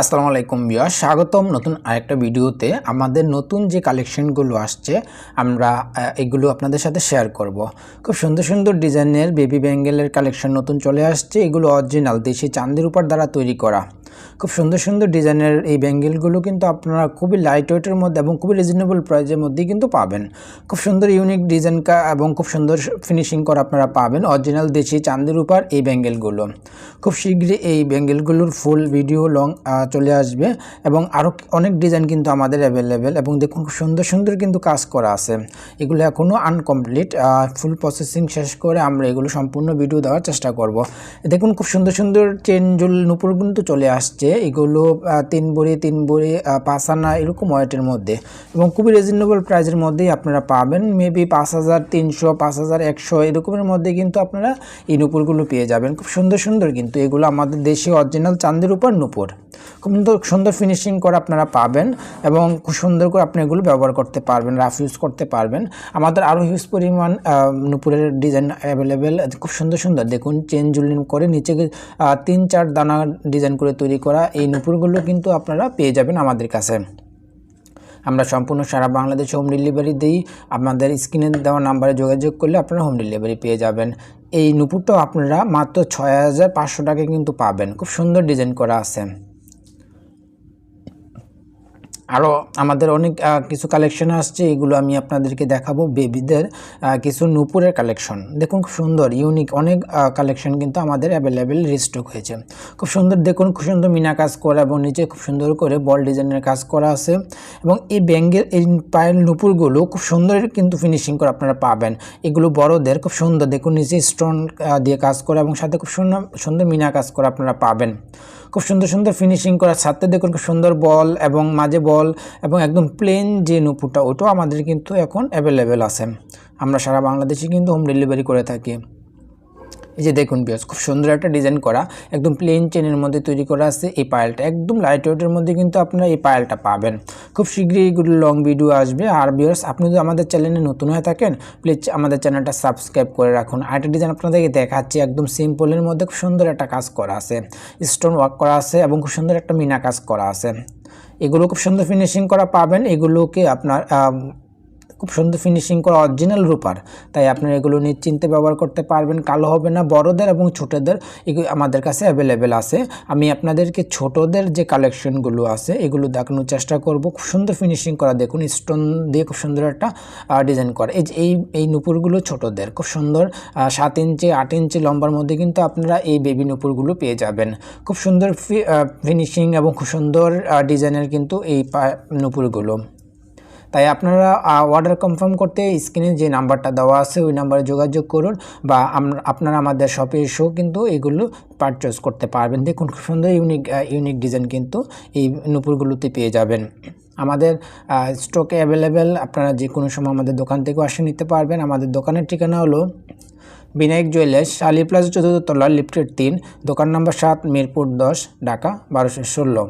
আসসালামু আলাইকুম বিয়া স্বাগতম নতুন আরেকটা ভিডিওতে। আমাদের নতুন যে কালেকশনগুলো আসছে, আমরা এগুলো আপনাদের সাথে শেয়ার করব। খুব সুন্দর সুন্দর ডিজাইনের বেবি ব্যাঙ্গেলের কালেকশন নতুন চলে আসছে। এগুলো অরিজিনাল দেশি চান্দের উপর দ্বারা তৈরি করা। খুব সুন্দর সুন্দর ডিজাইনের এই ব্যাঙ্গেলগুলো কিন্তু আপনারা খুবই লাইট ওয়েটের মধ্যে এবং খুবই রিজনেবল প্রাইসের মধ্যেই কিন্তু পাবেন। খুব সুন্দর ইউনিক ডিজাইন এবং খুব সুন্দর ফিনিশিং করা আপনারা পাবেন অরিজিনাল দেশি চান্দির উপর এই ব্যাঙ্গেলগুলো। খুব শীঘ্রই এই ব্যাঙ্গেলগুলোর ফুল ভিডিও লং চলে আসবে এবং আরও অনেক ডিজাইন কিন্তু আমাদের অ্যাভেলেবেল এবং দেখুন খুব সুন্দর সুন্দর কিন্তু কাজ করা আছে। এগুলো এখনও আনকমপ্লিট ফুল প্রসেসিং শেষ করে আমরা এগুলো সম্পূর্ণ ভিডিও দেওয়ার চেষ্টা করব। দেখুন খুব সুন্দর সুন্দর চেন জুল নুপুর কিন্তু চলে আসছে। এগুলো তিন বড়ি তিন বড়ি পাঁচ আনা এরকম ওয়েটের মধ্যে। এবং খুবই রিজনেবল প্রাইসের মধ্যেই আপনারা পাবেন। মেবি পাঁচ হাজার তিনশো, পাঁচ হাজার একশো এরকমের মধ্যে কিন্তু আপনারা এই নুপুরগুলো পেয়ে যাবেন। খুব সুন্দর সুন্দর কিন্তু এগুলো আমাদের দেশে অরিজিনাল চাঁদের উপর নুপুর। খুব সুন্দর ফিনিশিং করে আপনারা পাবেন এবং খুব সুন্দর করে আপনি এগুলো ব্যবহার করতে পারবেন রাফ ইউজ করতে পারবেন। আমাদের আরও হিউজ পরিমাণ নুপুরের ডিজাইন অ্যাভেলেবেল খুব সুন্দর সুন্দর। দেখুন চেন জুলিন করে নিচে তিন, চার দানা ডিজাইন করে তৈরি করা এই নুপুরগুলো কিন্তু আপনারা পেয়ে যাবেন আমাদের কাছে। আমরা সম্পূর্ণ সারা বাংলাদেশে হোম ডেলিভারি দিই। আপনাদের স্ক্রিনে দেওয়া নাম্বারে যোগাযোগ করলে আপনারা হোম ডেলিভারি পেয়ে যাবেন। এই নুপুরটাও আপনারা মাত্র ছয় হাজার পাঁচশো টাকা কিন্তু পাবেন। খুব সুন্দর ডিজাইন করা আছে। আরও আমাদের অনেক কিছু কালেকশন আসছে, এগুলো আমি আপনাদেরকে দেখাবো বেবিদের কিছু নূপুরের কালেকশন দেখুন খুব সুন্দর ইউনিক অনেক কালেকশন কিন্তু আমাদের অ্যাভেলেবেল রিস্টক হয়েছে। খুব সুন্দর, দেখুন খুব সুন্দর মিনা কাজ করা এবং নিচে খুব সুন্দর করে বল ডিজাইনের কাজ করা আছে। এবং এই ব্যাঙ্গের, এই পায়ের নূপুরগুলো খুব সুন্দর কিন্তু ফিনিশিং করে আপনারা পাবেন। এগুলো বড়দের খুব সুন্দর, দেখুন নিচে স্টোন দিয়ে কাজ করা এবং সাথে খুব সুন্দর সুন্দর মিনা কাজ করা আপনারা পাবেন। খুব সুন্দর সুন্দর ফিনিশিং করা, সাথে দেখুন খুব সুন্দর বল এবং মাঝে বল এবং একদম প্লেন যে নুপুরটা ওটাও আমাদের কিন্তু এখন অ্যাভেলেবেল আছে। আমরা সারা বাংলাদেশে কিন্তু হোম ডেলিভারি করে থাকি। এই যে দেখুন বিয়াস খুব সুন্দর একটা ডিজাইন করা, একদম প্লেন চেনের মধ্যে তৈরি করা আছে এই পায়েলটা একদম লাইট ওয়েটের মধ্যে কিন্তু আপনারা এই পায়েলটা পাবেন। খুব শীঘ্রই এগুলো লং ভিডিও আসবে। আর বিয়ার্স আপনি যদি আমাদের চ্যানেলে নতুন হয়ে থাকেন প্লিজ আমাদের চ্যানেলটা সাবস্ক্রাইব করে রাখুন। আরেকটা ডিজাইন আপনাদেরকে দেখাচ্ছি, একদম সিম্পলের মধ্যে খুব সুন্দর একটা কাজ করা আছে। স্টোন ওয়ার্ক করা আছে এবং খুব সুন্দর একটা মিনা কাজ করা আছে। এগুলো খুব সুন্দর ফিনিশিং করা পাবেন। এগুলোকে আপনার খুব সুন্দর ফিনিশিং করা অরিজিনাল রূপার। তাই আপনারা এগুলো নিশ্চিন্তে ব্যবহার করতে পারবেন। কালো হবে না, বড়দের এবং ছোটদের এগুলো আমাদের কাছে অ্যাভেলেবেল আছে। আমি আপনাদেরকে ছোটদের যে কালেকশনগুলো আছে, এগুলো দেখানোর চেষ্টা করব। খুব সুন্দর ফিনিশিং করা, দেখুন স্টোন দিয়ে খুব সুন্দর একটা ডিজাইন করা। এই এই এই নুপুরগুলো ছোটদের, খুব সুন্দর সাত ইঞ্চি, আট ইঞ্চি লম্বার মধ্যে কিন্তু আপনারা এই বেবি নুপুরগুলো পেয়ে যাবেন। খুব সুন্দর ফিনিশিং এবং খুব সুন্দর ডিজাইনের কিন্তু এই নুপুরগুলো। তাই আপনারা অর্ডার কনফার্ম করতে স্ক্রিনে যে নাম্বারটা দেওয়া আছে, ওই নাম্বারে যোগাযোগ করুন বা আপনারা আমাদের শপে এসেও কিন্তু এগুলো পারচেস করতে পারবেন। দেখুন, খুব সুন্দর ইউনিক ইউনিক ডিজাইন কিন্তু এই নুপুরগুলোতে পেয়ে যাবেন। আমাদের স্টকে অ্যাভেলেবেল আপনারা যে কোনো সময় আমাদের দোকান থেকেও আসে নিতে পারবেন। আমাদের দোকানের ঠিকানা হলো বিনায়ক জুয়েলার্স প্লাজা চতুর্থ তলা লিফটেড তিন, দোকান নম্বর সাত, মিরপুর দশ, ঢাকা বারোশো ষোলো।